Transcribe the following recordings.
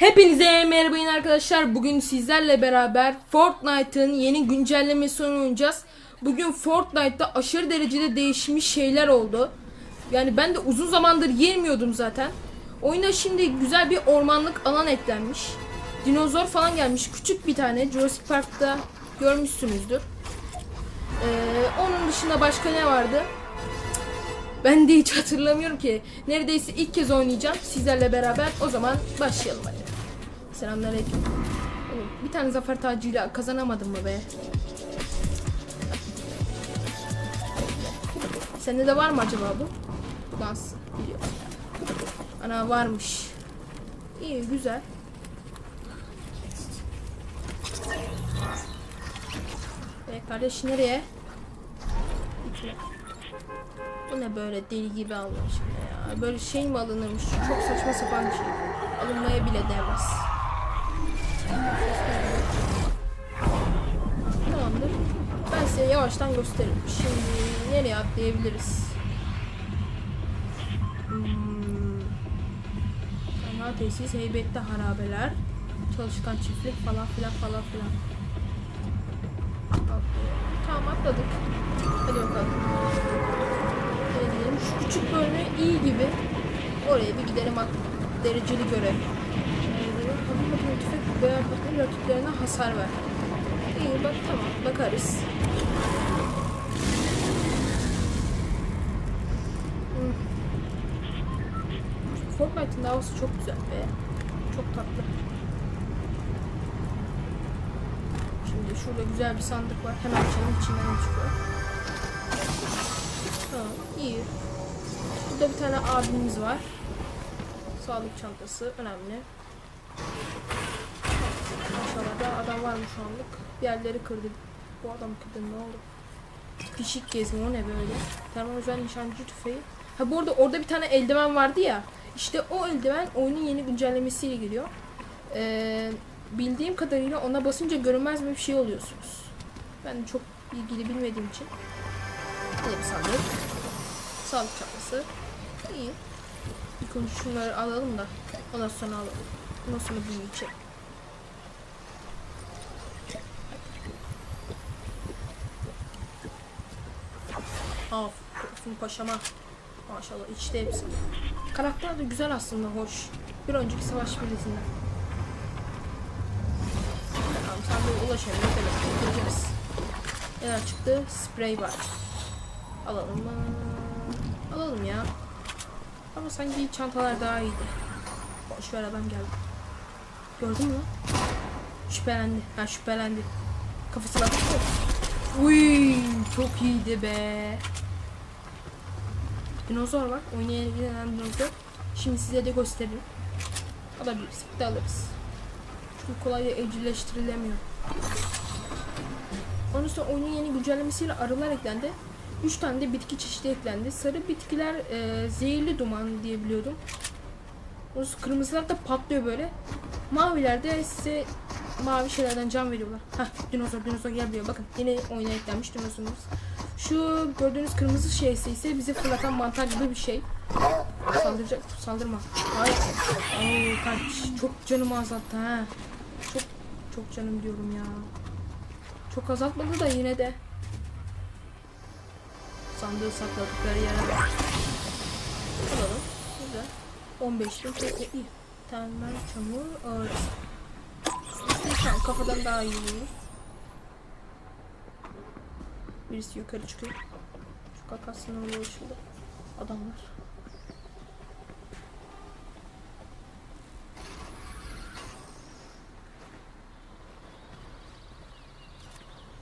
Hepinize merhaba yine arkadaşlar. Bugün sizlerle beraber Fortnite'ın yeni güncellemesini oynayacağız. Bugün Fortnite'da aşırı derecede değişmiş şeyler oldu. Yani ben de uzun zamandır girmiyordum zaten. Oyuna şimdi güzel bir ormanlık alan eklenmiş. Dinozor falan gelmiş. Küçük bir tane. Jurassic Park'ta görmüşsünüzdür. Ee, onun dışında başka ne vardı? Ben de hiç hatırlamıyorum ki. Neredeyse ilk kez oynayacağım sizlerle beraber. O zaman başlayalım hadi. Selamünaleyküm. Oğlum, Bir tane zafer tacıyla kazanamadım mı be? Sende de var mı acaba bu? Dans. Ana varmış. İyi güzel. E kardeş nereye? Bu ne böyle deli gibi almış ya. Böyle şey mi alınırmış? Çok saçma sapan bir şey. Alınmaya bile değmez. Size yavaştan gösteririm. Şimdi nereye atlayabiliriz? Hmm. Kanal tesis, heybetli harabeler, çalışkan çiftlik falan filan falan filan. Tamam atladık. Hadi bakalım. Şu küçük bölme iyi gibi. Oraya bir gidelim bak. Dereceli görev. Makine tüfek veya rakiplerine hasar ver. İyi bak tamam bakarız. Hmm. Fortnite'ın havası çok güzel be. Çok tatlı. Şimdi şurada güzel bir sandık var. Hemen açalım içinden çıkıyor. Tamam iyi. Burada bir tane abimiz var. Sağlık çantası önemli. Maşallah da adam var mı? Bir yerleri kırdı. Bu adam kırdı ne oldu? Pişik gezme o ne böyle? Termometre nişancı tüfeği. Ha bu arada orada bir tane eldiven vardı ya. İşte o eldiven oyunun yeni güncellemesiyle geliyor. Ee, bildiğim kadarıyla ona basınca görünmez bir şey oluyorsunuz. Ben çok ilgili bilmediğim için. Yine bir sandık. Sağlık çantası. İyi. İlk önce şunları alalım da ondan sonra alalım. Ondan sonra bunu içelim. Aferin paşama. Maşallah içti hepsi. Karakter de güzel aslında hoş. Bir önceki savaş birisinden. Tamam sen de ulaşalım. Bakalım. Göreceğiz. Neler çıktı? Sprey var. Alalım mı? Alalım ya. Ama sanki çantalar daha iyiydi. Boş ver adam geldi. Gördün mü? Şüphelendi. Ha şüphelendi. Kafasına attı. Uy çok iyiydi be. Dinozor var. Oynaya giden dinozor. Şimdi size de göstereyim. Alabiliriz. Bir de alırız. Çünkü kolay evcilleştirilemiyor. Ondan sonra oyunun yeni güncellemesiyle arılar eklendi. 3 tane de bitki çeşidi eklendi. Sarı bitkiler e, zehirli duman diye biliyordum. O kırmızılar da patlıyor böyle. Maviler de size mavi şeylerden can veriyorlar. Hah dinozor dinozor gel buraya bakın. Yine oyuna eklenmiş dinozorumuz. Şu gördüğünüz kırmızı şeysi ise bizi fırlatan mantar gibi bir şey. Saldıracak saldırma. Hayır. Oo, kaç. Çok canımı azalttı ha. Çok çok canım diyorum ya. Çok azaltmadı da yine de. Sandığı sakladıkları yere. Alalım. Güzel. 15 bin çok iyi. Temel çamur ağır. Kafadan daha iyi. Birisi yukarı çıkıyor. Şu kakasına ulaşıldı. Adamlar.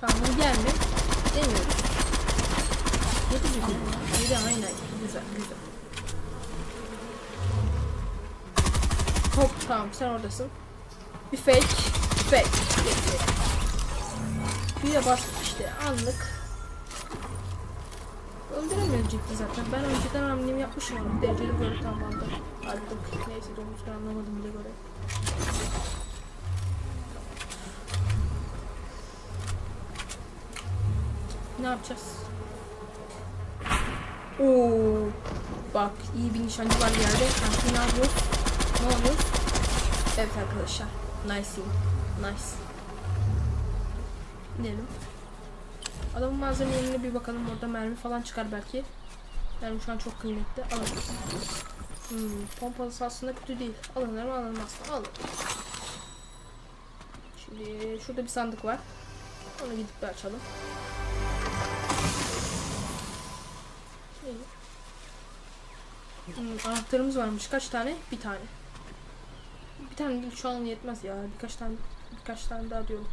Tamam gelme. Demiyoruz. Yedi güzel. Yedi aynen. Güzel güzel. Hop tamam sen oradasın. Bir fake. Fake. Bir de bas işte anlık. Öldüremeyecekti zaten. Ben önceden hamlemi yapmışım onu. Dereceli böyle tamamdı. Artık neyse domuzları anlamadım bile göre. Ne yapacağız? Oo. Bak iyi bir nişancı var bir yerde. Kanka ne yapıyoruz? Ne oluyor? Evet arkadaşlar. Nice. Nice. Gidelim. Adamın malzemelerine bir bakalım. Orada mermi falan çıkar belki. Yani şu an çok kıymetli. Alalım. Hmm, pompalısı aslında kötü değil. Alınır mı alınmaz mı? Alın. Şimdi şurada bir sandık var. Onu gidip bir açalım. Hmm, anahtarımız varmış. Kaç tane? Bir tane. Bir tane değil, şu an yetmez ya. Birkaç tane birkaç tane daha diyorum.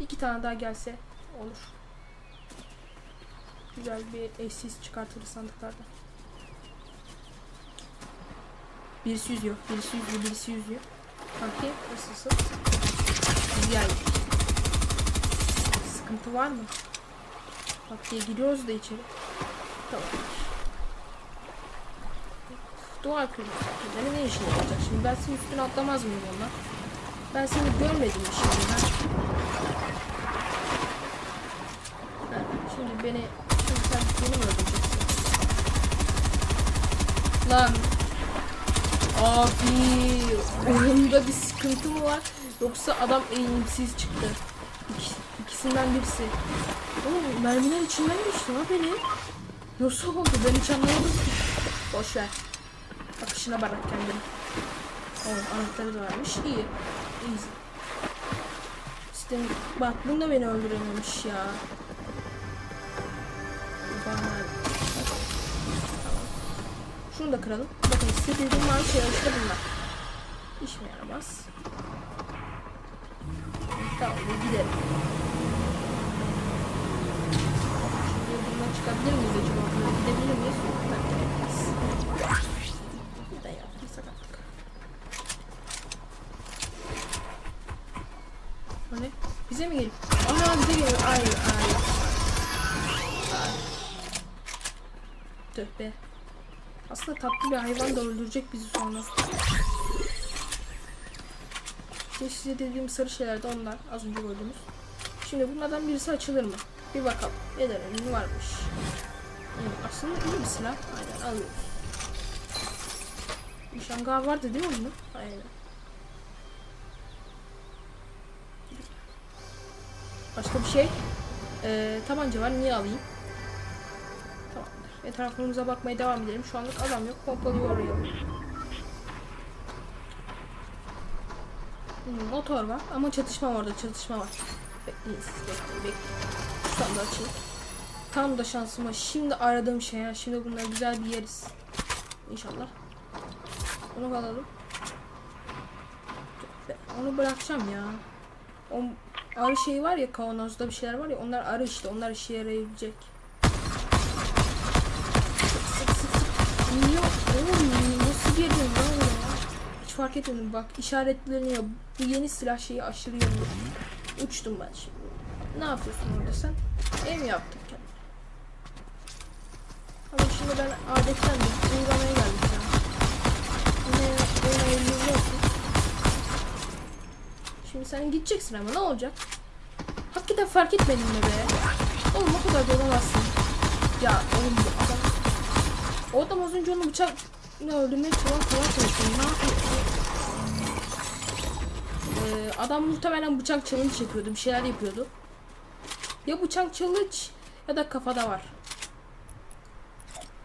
İki tane daha gelse olur. Güzel bir eşsiz çıkartırız sandıklardan. Birisi yüzüyor, birisi yüzüyor, birisi yüzüyor. Kanki nasılsın? Güzel. Sıkıntı var mı? Bak diye giriyoruz da içeri. Tamam. Dua kültürleri ne işine yarayacak? Şimdi ben senin üstüne atlamaz mıyım onunla? Ben seni görmedim şimdi ha? Şimdi beni beni mi öldüreceksin? Lan Abi oyunda bir sıkıntı mı var? Yoksa adam eğimsiz çıktı. İki, ikisinden birisi. Oğlum mermiler içinden geçti ha beni. Nasıl oldu ben hiç anlamadım ki. Boş ver. Akışına bırak kendini. Evet anahtarı da varmış. İyi. Easy. İşte bak bunu da beni öldürememiş ya. Bana. Şunu da kıralım. Bakın size dediğim var şey işte bunlar. İşime yaramaz. Tamam gidelim. Şimdi bundan çıkabilir miyiz acaba? Böyle gidebilir miyiz? Belki gidemeyiz. Neden yaptıysak artık. O ne? Bize mi geliyor? Ana bize geliyor. Ay. Ay. Tüh be. Aslında tatlı bir hayvan da öldürecek bizi sonra. İşte size dediğim sarı şeyler de onlar. Az önce gördüğümüz. Şimdi bunlardan birisi açılır mı? Bir bakalım. Ederim varmış. Hmm, aslında iyi bir silah. Aynen alıyoruz. Nişangah vardı değil mi bunun? Aynen. Başka bir şey? Ee, tabanca var. Niye alayım? Etrafımıza bakmaya devam edelim. Şu anlık adam yok. Pompalıyı oraya. Hmm, motor var ama çatışma var orada. Çatışma var. Bekleyin siz bekleyin bekleyin. Şu anda açayım. Tam da şansıma şimdi aradığım şey ya. Şimdi bunları güzel bir yeriz. İnşallah. Onu alalım. Onu bırakacağım ya. O arı şey var ya kavanozda bir şeyler var ya onlar arı işte onlar işe yarayabilecek. Niye? Nasıl girdin lan? Hiç fark etmedim bak işaretleniyor. Bu yeni silah şeyi aşırı yanıyor. Uçtum ben şimdi. Ne yapıyorsun orada sen? Ev yaptın kendine. Ama şimdi ben adetten de uygulamaya geldim ya. Yine oyuna elini olsun. Şimdi sen gideceksin ama ne olacak? Hakikaten fark etmedin mi be? Oğlum o kadar da. Ya oğlum bu adam... O adam az önce onu bıçak ne öldürmeye falan falan çalışıyor. Ne yapıyor? Ee, adam muhtemelen bıçak challenge yapıyordu. Bir şeyler yapıyordu. Ya bıçak challenge ya da kafada var.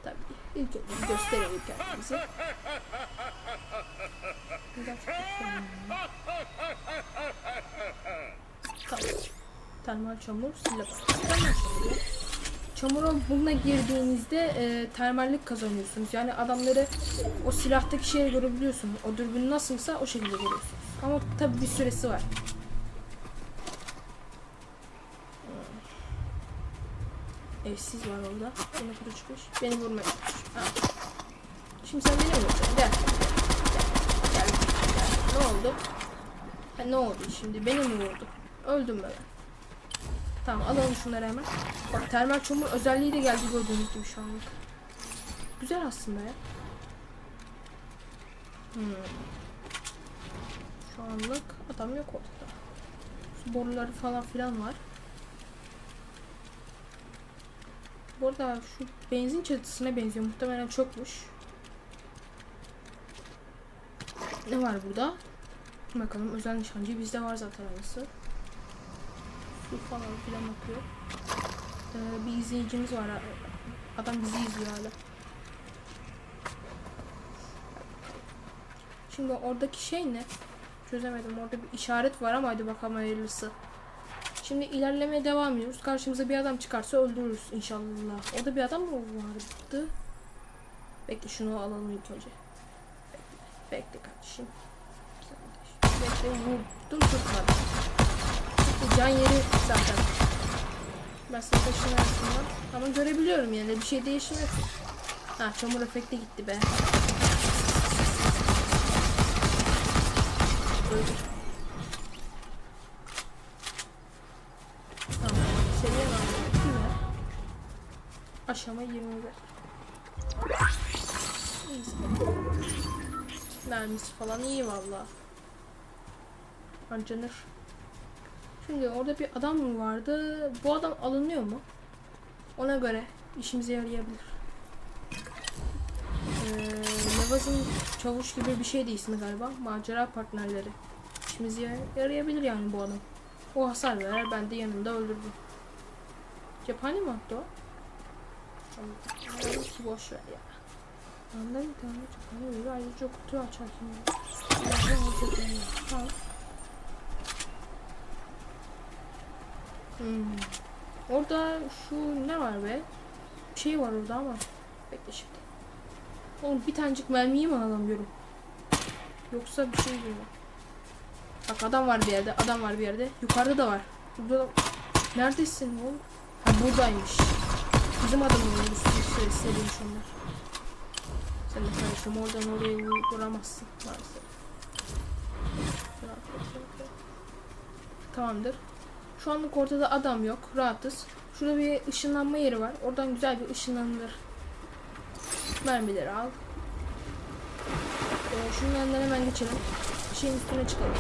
Tabii. İlk önce gösterelim kendimizi. Yakın? Tamam. Termal çamur, silah. Termal çamur ya. Çamura bununla girdiğinizde e, termallik kazanıyorsunuz. Yani adamları o silahtaki şeye görebiliyorsunuz. O dürbün nasılsa o şekilde görüyorsunuz. Ama tabi bir süresi var. Hmm. Evsiz var orada. Beni kuru çıkmış. Beni vurmaya çalışmış. Şimdi sen beni vuracaksın? Gel. Gel. Gel. Gel. Ne oldu? Ha, ne oldu şimdi? Beni mi vurdu? Öldüm ben. Tamam alalım şunları hemen. Bak termal çamur özelliği de geldi gördüğünüz gibi şu anlık. Güzel aslında ya. Hmm. Şu anlık adam yok ortada. Su boruları falan filan var. Bu arada şu benzin çatısına benziyor. Muhtemelen çökmüş. Ne var burada? Bakalım özel nişancı bizde var zaten aynısı. Su falan filan akıyor. Ee, bir izleyicimiz var. Adam bizi izliyor hala. Şimdi oradaki şey ne? Çözemedim. Orada bir işaret var ama hadi bakalım hayırlısı. Şimdi ilerlemeye devam ediyoruz. Karşımıza bir adam çıkarsa öldürürüz inşallah. O da bir adam mı vardı? Bekle şunu alalım ilk önce. Bekle, bekle kardeşim. Bekle vurdum tutmadı. Can yeri zaten. Sana taşın arasından. Ama görebiliyorum yani bir şey değişmez. Ha çamur efekti gitti be. Öldür. Tamam. Seviye? Aşama 21. İyiyiz. Mermisi falan iyi valla. Harcanır. Şimdi orada bir adam mı vardı? Bu adam alınıyor mu? Ona göre işimize yarayabilir. Ee, Levaz'ın çavuş gibi bir şeydi ismi galiba. Macera partnerleri. İşimize yar- yarayabilir yani bu adam. O hasar verer ben de yanında öldürürüm. Cephane mi attı o? Allah'ım ki boş ver ya. Anda bir tane cephane veriyor. Ayrıca kutuyu açarken. Tamam. Hmm. Orada şu ne var be? Bir şey var orada ama. Bekle şimdi. Oğlum bir tanecik mermiyi mi alamıyorum? Yoksa bir şey mi? Bak adam var bir yerde. Adam var bir yerde. Yukarıda da var. Burada da... Neredesin oğlum? Ha buradaymış. Bizim adamımız istediğim onlar. Sen de kardeşim oradan oraya vur- vuramazsın maalesef. Tamamdır. Şu anlık ortada adam yok. Rahatız. Şurada bir ışınlanma yeri var. Oradan güzel bir ışınlanılır. Mermileri al. Ee, şunun yanından hemen geçelim. Şeyin üstüne çıkalım.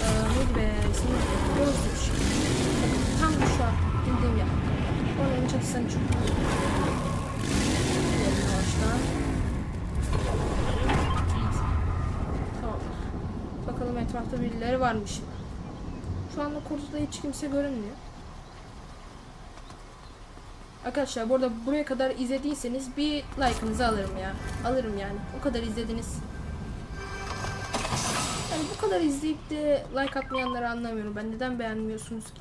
Ee, neydi be? İsmi? Gözlük. Bakın tam şu an bildiğim yer. Oranın çatısını çok. Gidelim yavaştan. Tamam. Bakalım etrafta birileri varmış. Şu anda ortada hiç kimse görünmüyor. Arkadaşlar bu arada buraya kadar izlediyseniz bir like'ınızı alırım ya. Alırım yani. O kadar izlediniz. Yani bu kadar izleyip de like atmayanları anlamıyorum. Ben neden beğenmiyorsunuz ki?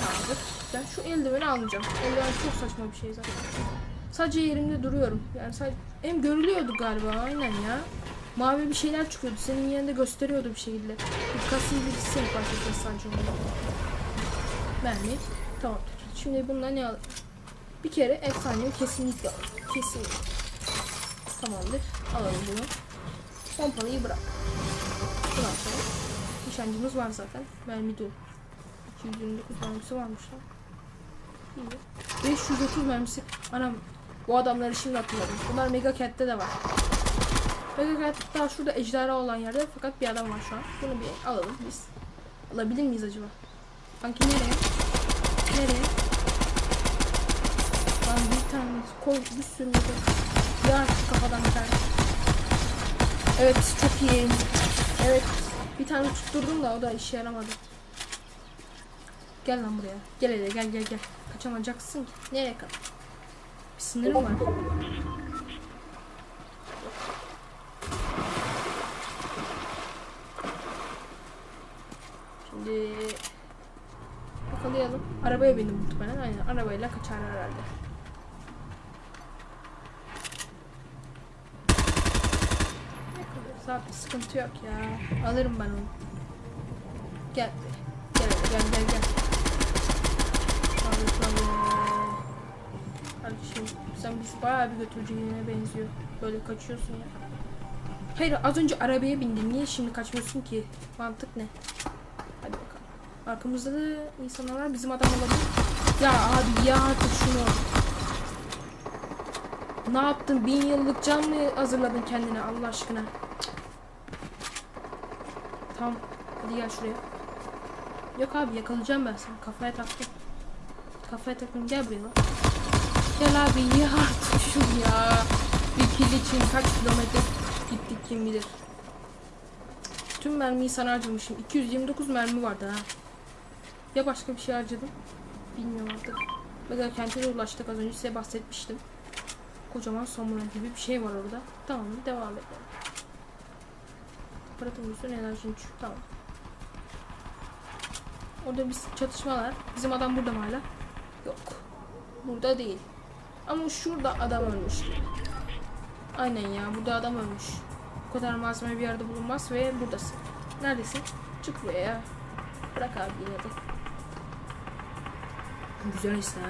Tamamdır. Ben şu eldiveni almayacağım. Eldiven çok saçma bir şey zaten. Sadece yerimde duruyorum. Yani sadece hem görülüyordu galiba aynen ya. Mavi bir şeyler çıkıyordu. Senin yerinde gösteriyordu bir şekilde. Dikkatsiz bir seni fark etmez sadece onu. Mermi. Tamamdır. Şimdi bundan ne alalım? Bir kere efsaneyi kesinlikle alalım. Kesinlikle. Tamamdır. Alalım bunu. Pompalıyı bırak. Sonra nişancımız var zaten. Mermi dolu. 229 mermisi varmış lan. İyi. 530 mermisi. Anam bu adamları şimdi hatırladım. Bunlar Mega Cat'te de var. Cat daha şurada ejderha olan yerde fakat bir adam var şu an. Bunu bir alalım biz. Alabilir miyiz acaba? Sanki nereye? Nereye? Lan bir tane koy bir sürü. Ya kafadan bir tane. Evet çok iyi. Evet bir tane tutturdum da o da işe yaramadı. Gel lan buraya. Gel hele gel gel gel. Kaçamayacaksın ki. Nereye kadar? Bir sınırım var. Şimdi yakalayalım. Arabaya bindim muhtemelen. Aynen arabayla kaçar herhalde. Yakalıyoruz abi sıkıntı yok ya. Alırım ben onu. Gel. Gel gel gel gel. Abi. Kardeşim sen bizi bayağı bir götüreceğine benziyor. Böyle kaçıyorsun ya. Hayır az önce arabaya bindin. Niye şimdi kaçmıyorsun ki? Mantık ne? Arkamızda da insanlar var. Bizim adam olabilir. Ya abi ya artık şunu. Ne yaptın? Bin yıllık can mı hazırladın kendine Allah aşkına? Tamam. Hadi gel şuraya. Yok abi yakalayacağım ben seni. Kafaya taktım. Kafaya taktım. Gel buraya lan. Gel abi ya artık şunu ya. Bir kill için kaç kilometre gittik kim bilir. Tüm mermiyi sana harcamışım. 229 mermi vardı ha. Ya başka bir şey harcadım? Bilmiyorum artık. Mesela kente de ulaştık az önce size bahsetmiştim. Kocaman samuray gibi bir şey var orada. Tamam devam edelim. Paratamıyorsun enerjin düşük. Tamam. Orada bir çatışmalar. Bizim adam burada mı hala? Yok. Burada değil. Ama şurada adam ölmüş. Aynen ya burada adam ölmüş. Bu kadar malzeme bir yerde bulunmaz ve buradasın. Neredesin? Çık buraya ya. Bırak abi yine de. Güzel İslam.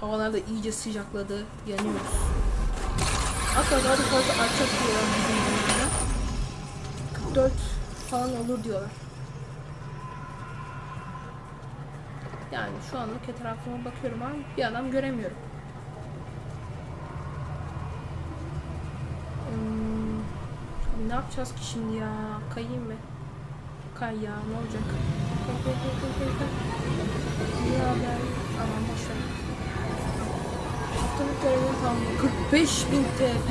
Havalar da iyice sıcakladı. Yanıyoruz. Hatta daha da fazla artacak diyorlar bizim zamanında. 44 falan olur diyorlar. Yani şu anlık etrafıma bakıyorum ama bir adam göremiyorum. Hmm, ne yapacağız ki şimdi ya? Kayayım mı? Kay ya ne olacak? Kay kay Aman boşver. Haftalık görevim tamamladı. 45 bin TP.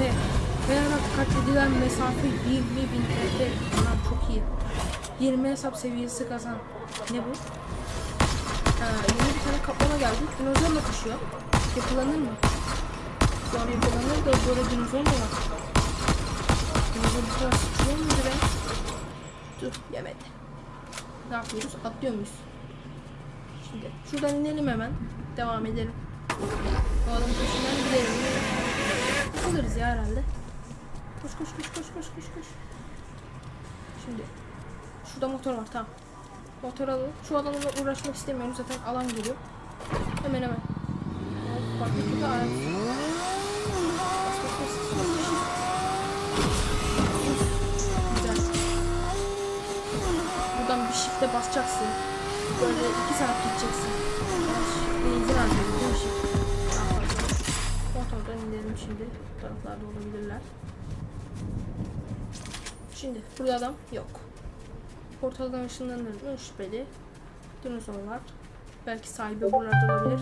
Kayarak katledilen mesafe 20 bin TP. Anam çok iyi. 20 hesap seviyesi kazan. Ne bu? Ha, yeni bir tane kaplama geldi. Dinozorla koşuyor. Yakalanır mı? Şu an yakalanır da böyle dinozor mu var? Dinozor bu kadar sıçrıyor muydu be? Dur yemedi. Ne yapıyoruz? Atlıyor muyuz? Şuradan inelim hemen. Devam edelim. O adamın peşinden gidelim. Alırız ya herhalde. Koş koş koş koş koş koş koş. Şimdi şurada motor var tamam. Motor alalım. Şu adamla uğraşmak istemiyorum zaten alan geliyor. Hemen hemen. Bak burada araç. Buradan bir shift'e basacaksın. Böyle iki saat gideceksin. Benzin shift. Daha fazla. Motordan inelim şimdi. Bu taraflarda olabilirler. Şimdi burada adam yok. Portaldan ışınlanır? Şüpheli. Dinozor var. Belki sahibi buralarda olabilir.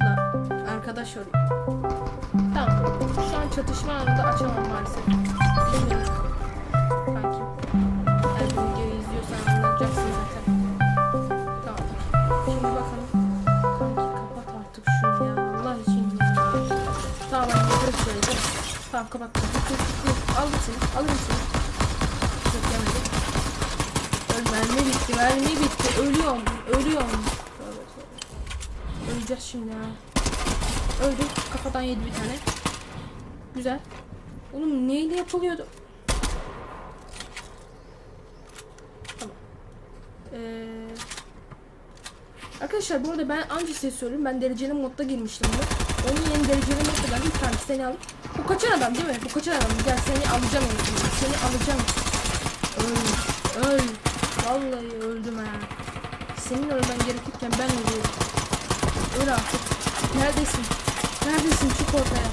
Da arkadaş arıyor. Tamam. Şu an çatışma anında açamam maalesef. Bilmiyorum. Kapat. Aldım seni. Alırım seni. Yok yemedim. Öl mermi bitti, mermi bitti. Ölüyorum, ölüyorum. Öleceğiz şimdi ya. Öldü. Kafadan yedi bir tane. Güzel. Oğlum neyle yapılıyordu? Tamam. Ee, arkadaşlar bu arada ben anca size söyleyeyim. Ben dereceli modda girmiştim. Onun yeni dereceli modda ben bir tane seni alıp bu kaçan adam değil mi? Bu kaçan adam. Gel seni alacağım. yani. Seni alacağım. Öl. Öl. Vallahi öldüm ha. Senin ölmen gerekirken ben ölüyorum. Öl artık. Neredesin? Neredesin? Çık ortaya.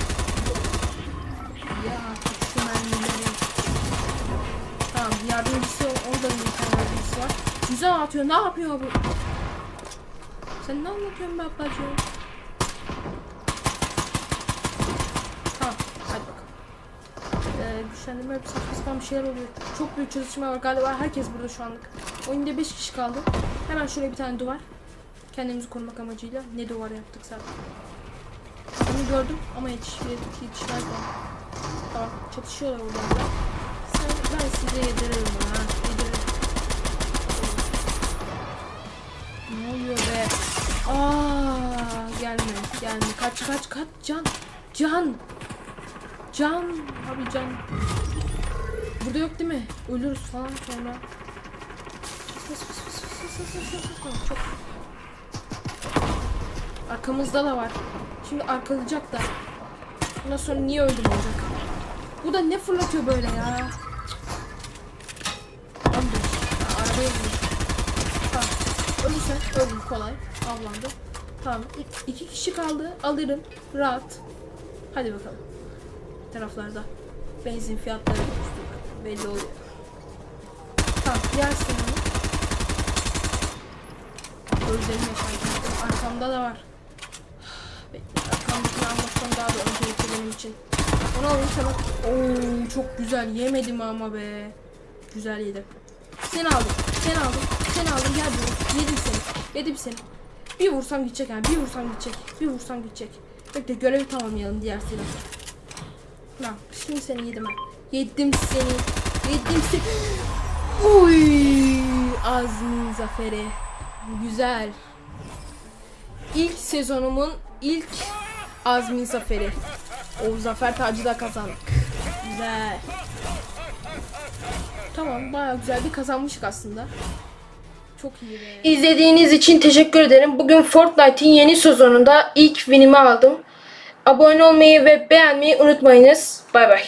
Ya artık şu mermileri. Tamam yardımcısı orada bir tane yardımcısı var. Güzel atıyor. Ne yapıyor bu? Sen ne anlatıyorsun be ablacığım? Tamam. Hadi bakalım. Ee, güçlendirme yapıp saçma sapan bir şeyler oluyor. Çok büyük çatışma var galiba herkes burada şu anlık. Oyunda 5 kişi kaldı. Hemen şuraya bir tane duvar. Kendimizi korumak amacıyla ne duvar yaptık zaten. Onu gördüm ama yetiş, yetişmez bana. Tamam çatışıyorlar orada. da. Sen, ben size yediririm bunu ha. Yediririm. Ne oluyor be? Aa, gelme gelme kaç kaç kaç can can can abi can burada yok değil mi ölürüz falan sonra çok arkamızda da var şimdi arkalayacak da ondan sonra niye öldüm olacak bu da ne fırlatıyor böyle ya Öldüm. Arabaya vurdum. Tamam. Ölürse öldüm kolay. Avlandı. Tamam. İ- iki kişi kaldı. Alırım. Rahat. Hadi bakalım. Taraflarda. Benzin fiyatları. Belli oluyor. Tamam. Yersin onu. Özlerim yaşarken. Arkamda da var. Bekle. Arkamdakini almaktan daha da öncelikli benim için. Onu alayım sana. Oo çok güzel. Yemedim ama be. Güzel yedim. Seni aldım. Seni aldım. Seni aldım. Gel buraya. Yedim seni. Yedim seni. Bir vursam gidecek yani. Bir vursam gidecek. Bir vursam gidecek. Bekle görevi tamamlayalım diğer silah. Lan şimdi seni yedim ben. Yedim seni. Yedim seni. Uy, Azmin zaferi. Güzel. İlk sezonumun ilk Azmin zaferi. O zafer tacı da kazandık. Güzel. Tamam bayağı güzel bir kazanmıştık aslında. Çok iyi be. İzlediğiniz için teşekkür ederim. Bugün Fortnite'in yeni sezonunda ilk winimi aldım. Abone olmayı ve beğenmeyi unutmayınız. Bay bay.